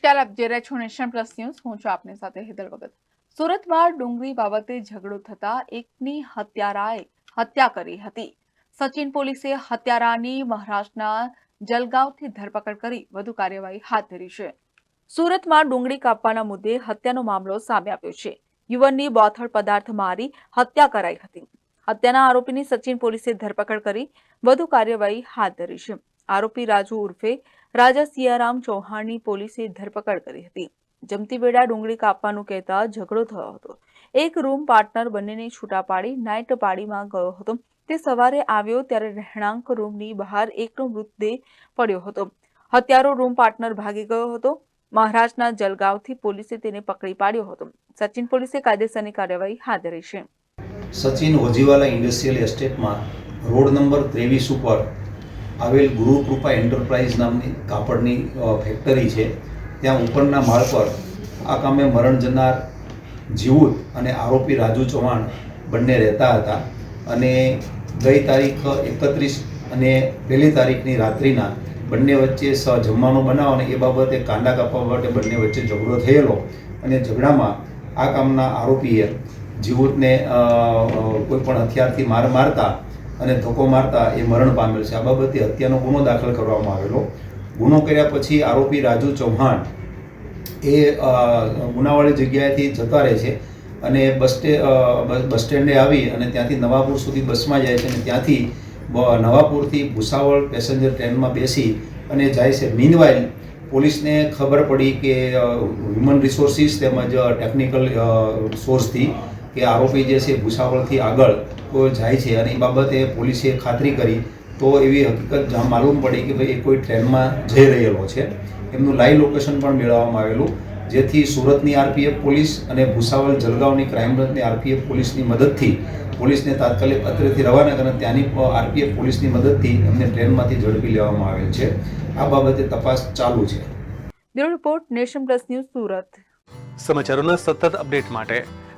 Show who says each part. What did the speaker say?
Speaker 1: નમસ્કાર, આપ જે છો નેશન પ્લસ ન્યૂઝ, હું છું આપની સાથે હેતલ ભગત. સુરતમાં ડુંગળી બાબતે ઝઘડો થતા એકની હત્યારાએ હત્યા કરી હતી. સચિન પોલીસે હત્યારાની મહારાષ્ટ્રના જલગાંવથી ધરપકડ કરી વધુ કાર્યવાહી હાથ ધરી છે. સુરતમાં ડુંગળી કાપવાના મુદ્દે હત્યાનો મામલો સામે આવ્યો છે. યુવાનની બોથડ પદાર્થ મારી હત્યા કરાઈ હતી. હત્યાના આરોપીની સચિન પોલીસે ધરપકડ કરી વધુ કાર્યવાહી હાથ ધરી છે. આરોપી રાજુ ઉર્ફે રાજા સિયારામ ચૌહાણની પોલીસે ધરપકડ કરી હતી. જમતી વેળા ડુંગળી કાપવાનું કહેતા ઝઘડો થયો હતો. એક રૂમ પાર્ટનર બંનેને છૂટા પાડી નાઇટ પાડીમાં ગયો હતો. તે સવારે આવ્યો ત્યારે રહેણાંક રૂમની બહાર એકનો મૃતદેહ પડ્યો હતો. હત્યારો રૂમ પાર્ટનર ભાગી ગયો હતો. મહારાષ્ટ્રના જલગાંવથી પોલીસે તેને પકડી પાડ્યો હતો. સચિન પોલીસે કાયદેસરની કાર્યવાહી હાથ ધરી છે.
Speaker 2: સચિન ઓજીવાલા ઇન્ડસ્ટ્રીયલ એસ્ટેટમાં રોડ નંબર ત્રેવીસ ઉપર આવેલ ગુરુકૃપા એન્ટરપ્રાઇઝ નામની કાપડની ફેક્ટરી છે. ત્યાં ઉપરના માળ પર આ કામે મરણ જનાર જીવુત અને આરોપી રાજુ ચૌહાણ બંને રહેતા હતા. અને ગઈ તારીખ એકત્રીસ અને પહેલી તારીખની રાત્રિના બંને વચ્ચે સ જમવાનો બનાવ અને એ બાબતે કાંડા કાપવા માટે બંને વચ્ચે ઝઘડો થયેલો. અને ઝઘડામાં આ કામના આરોપીએ જીવુતને કોઈ પણ હથિયારથી માર મારતા અને ધક્કો મારતા એ મરણ પામેલ છે. આ બાબતે હત્યાનો ગુનો દાખલ કરવામાં આવેલો. ગુનો કર્યા પછી આરોપી રાજુ ચૌહાણ એ ગુનાવાળી જગ્યાએથી જતા રહે છે અને બસ સ્ટે બસ સ્ટેન્ડે આવી અને ત્યાંથી નવાપુર સુધી બસમાં જાય છે અને ત્યાંથી નવાપુરથી ભૂસાવળ પેસેન્જર ટ્રેનમાં બેસી અને જાય છે. મીનવાઇલ પોલીસને ખબર પડી કે હ્યુમન રિસોર્સિસ તેમજ ટેકનિકલ સોર્સથી કે આરોપી જે છે ભૂસાવળથી આગળ જાય છે અને એ બાબતે પોલીસે ખાતરી કરી તો એવી હકીકત જા- માલુમ પડી કે ભાઈ એ કોઈ ટ્રેનમાં જઈ રહેલો છે. એમનું લાઈવ લોકેશન પણ મેળવવામાં આવેલું જેથી સુરતની આરપીએફ પોલીસ અને ભૂસાવલ જલગાંવની ક્રાઇમ બ્રાન્ચની આરપીએફ પોલીસની મદદથી પોલીસને તાત્કાલિક અત્રેથી રવાના કરે ત્યાંની આરપીએફ પોલીસની મદદથી એમને ટ્રેનમાંથી ઝડપી લેવામાં આવેલ છે. આ બાબતે તપાસ ચાલુ છે.
Speaker 1: Bureau report nation plus news Surat.
Speaker 3: સમાચારોના સતત અપડેટ માટે